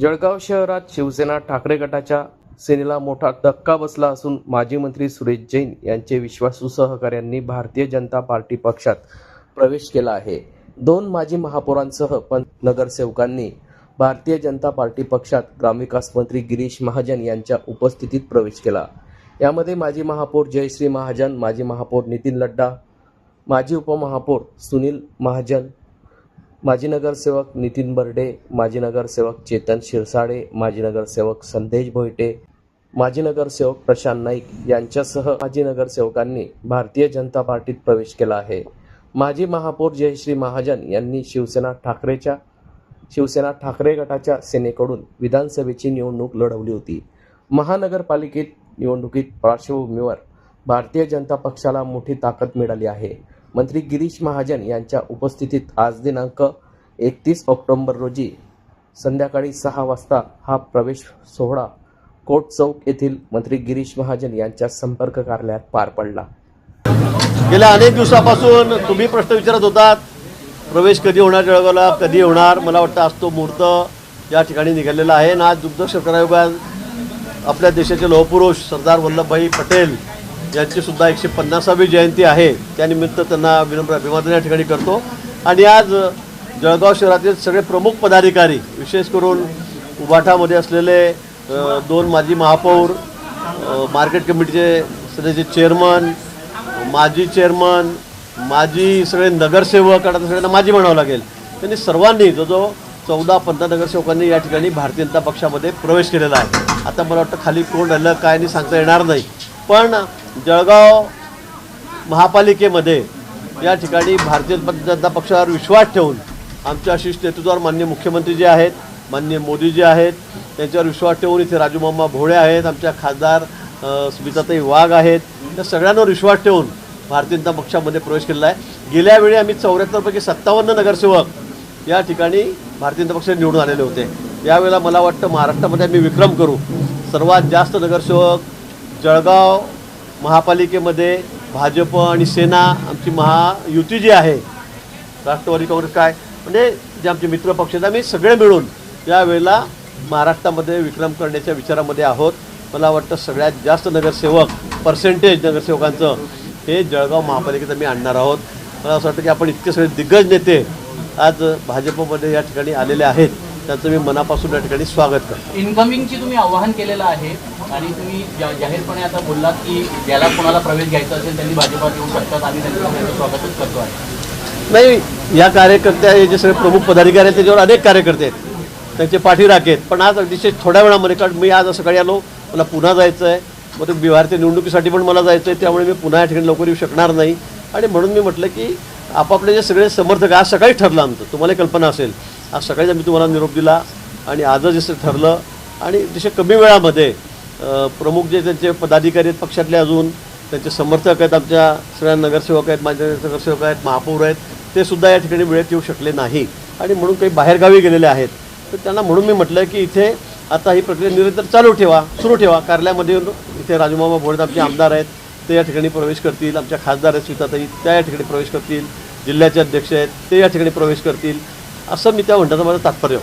जळगाव शहरात शिवसेना ठाकरे गटाच्या सेनेला मोठा धक्का बसला असून माजी मंत्री सुरेश जैन यांचे विश्वासू सहकाऱ्यांनी भारतीय जनता पार्टी पक्षात प्रवेश केला आहे. दोन माजी महापौरांसह पण नगरसेवकांनी भारतीय जनता पार्टी पक्षात ग्रामविकास मंत्री गिरीश महाजन यांच्या उपस्थितीत प्रवेश केला. यामध्ये माजी महापौर जयश्री महाजन माजी महापौर नितीन लड्डा माजी उपमहापौर सुनील महाजन माजी नगरसेवक नितीन बर्डे माजी नगरसेवक चेतन शिरसाडे माजी नगरसेवक संदेश भोयटे माजी नगरसेवक प्रशांत नाईक यांच्यासह माजी नगरसेवकांनी भारतीय जनता पार्टीत प्रवेश केला आहे. माजी महापौर जयश्री महाजन यांनी शिवसेना ठाकरेच्या शिवसेना ठाकरे गटाच्या सेनेकडून विधानसभेची निवडणूक लढवली होती. महानगरपालिकेत निवडणुकीत पार्श्वभूमीवर भारतीय जनता पक्षाला मोठी ताकद मिळाली आहे. मंत्री गिरीश महाजन यांच्या उपस्थितीत आज दिनांक एकतीस ऑक्टोबर रोजी संध्याकाळी सहा वाजता हा प्रवेश सोहळा कोट चौक येथील मंत्री गिरीश महाजन यांच्या संपर्क कार्यालयात पार पडला. गेल्या अनेक दिवसापासून तुम्ही प्रश्न विचारत होतात प्रवेश कधी होणार जळगावला? कधी होणार मला वाटतं आज तो मुहूर्त या ठिकाणी निघालेला आहे आणि आज दुग्ध आयोगात आपल्या देशाचे लोहपुरुष सरदार वल्लभभाई पटेल यांची सुद्धा एकशे पन्नासावी जयंती आहे. त्यानिमित्त त्यांना विनम्र अभिवादन या ठिकाणी करतो. आणि आज जळगाव शहरातील सगळे प्रमुख पदाधिकारी विशेष करून उभाठामध्ये असलेले दोन माजी महापौर मार्केट कमिटीचे सगळ्याचे चेअरमन माजी चेअरमन माजी सगळे नगरसेवक आणि आता सगळ्यांना माजी म्हणावं लागेल. त्यांनी सर्वांनी जो जो चौदा पंधरा नगरसेवकांनी या ठिकाणी भारतीय जनता पक्षामध्ये प्रवेश केलेला आहे. आता मला वाटतं खाली कोण आलं काय नाही सांगता येणार नाही. पण जळगाव महापालिकेमध्ये या ठिकाणी भारतीय जनता पक्षावर विश्वास ठेवून आमच्या शिष्ट नेतृत्वावर माननीय मुख्यमंत्री जे आहेत माननीय मोदी जे आहेत त्यांच्यावर विश्वास ठेवून इथे राजूमामा भोळे आहेत आमच्या खासदार स्मिताताई वाघ आहेत त्या सगळ्यांवर विश्वास ठेवून भारतीय जनता पक्षामध्ये प्रवेश केलेला आहे. गेल्या वेळी आम्ही चौऱ्याहत्तरपैकी सत्तावन्न नगरसेवक या ठिकाणी भारतीय जनता पक्ष निवडून आलेले होते. यावेळेला मला वाटतं महाराष्ट्रामध्ये आम्ही विक्रम करू. सर्वात जास्त नगरसेवक जळगाव महापालिकेमध्ये भाजप आणि सेना आमची महायुती जी आहे राष्ट्रवादी काँग्रेस काय म्हणजे जे आमचे मित्र पक्ष आहेत आम्ही सगळे मिळून यावेळेला महाराष्ट्रामध्ये विक्रम करण्याच्या विचारामध्ये आहोत. मला वाटतं सगळ्यात जास्त नगरसेवक पर्सेंटेज नगरसेवकांचं हे जळगाव महापालिकेत आम्ही आणणार आहोत. मला असं वाटतं की आपण इतके सगळे दिग्गज नेते आज भाजपमध्ये या ठिकाणी आलेले आहेत. त्यांचं मी मनापासून या ठिकाणी स्वागत करतो. इन्कमिंगची तुम्ही आव्हान केलेलं आहे आणि तुम्ही जाहीरपणे आता बोललात की ज्याला कोणाला प्रवेश घ्यायचा असेल त्यांनी भाजपात येऊ शकतात. आम्ही त्यांचं स्वागतच करतो आहे. नाही या कार्यकर्त्या हे जे सगळे प्रमुख पदाधिकारी आहेत त्याच्यावर अनेक कार्यकर्ते आहेत. त्यांचे पाठीराखे आहेत. पण आज अतिशय थोड्या वेळामध्ये कारण मी आज सकाळी आलो मला पुन्हा जायचं आहे. मग ते बिहारच्या निवडणुकीसाठी पण मला जायचं आहे. त्यामुळे मी पुन्हा या ठिकाणी लवकर येऊ शकणार नाही. आणि म्हणून मी म्हटलं की आपापले जे सगळे समर्थक आज सकाळी ठरलं आमचं. तुम्हाला कल्पना असेल. आज सकाळीच आम्ही तुम्हाला निरोप दिला आणि आजच जसं ठरलं. आणि जसे कमी वेळामध्ये प्रमुख जे त्यांचे पदाधिकारी आहेत पक्षातले अजून त्यांचे समर्थक आहेत आमच्या सगळ्या नगरसेवक आहेत माझे नगरसेवक आहेत महापौर आहेत ते सुद्धा या ठिकाणी वेळेत येऊ शकले नाही. आणि म्हणून काही बाहेरगावी गेलेले आहेत. तर त्यांना म्हणून मी म्हटलं की इथे आता ही प्रक्रिया निरंतर चालू ठेवा सुरू ठेवा. कार्यालयामध्ये इथे राजूमामा भोळे आमचे आमदार आहेत ते या ठिकाणी प्रवेश करतील. आमच्या खासदार आहेत स्वीताताई त्या या ठिकाणी प्रवेश करतील. जिल्ह्याचे अध्यक्ष आहेत ते या ठिकाणी प्रवेश करतील. असं मी त्या म्हणण्याचं माझं तात्पर्य.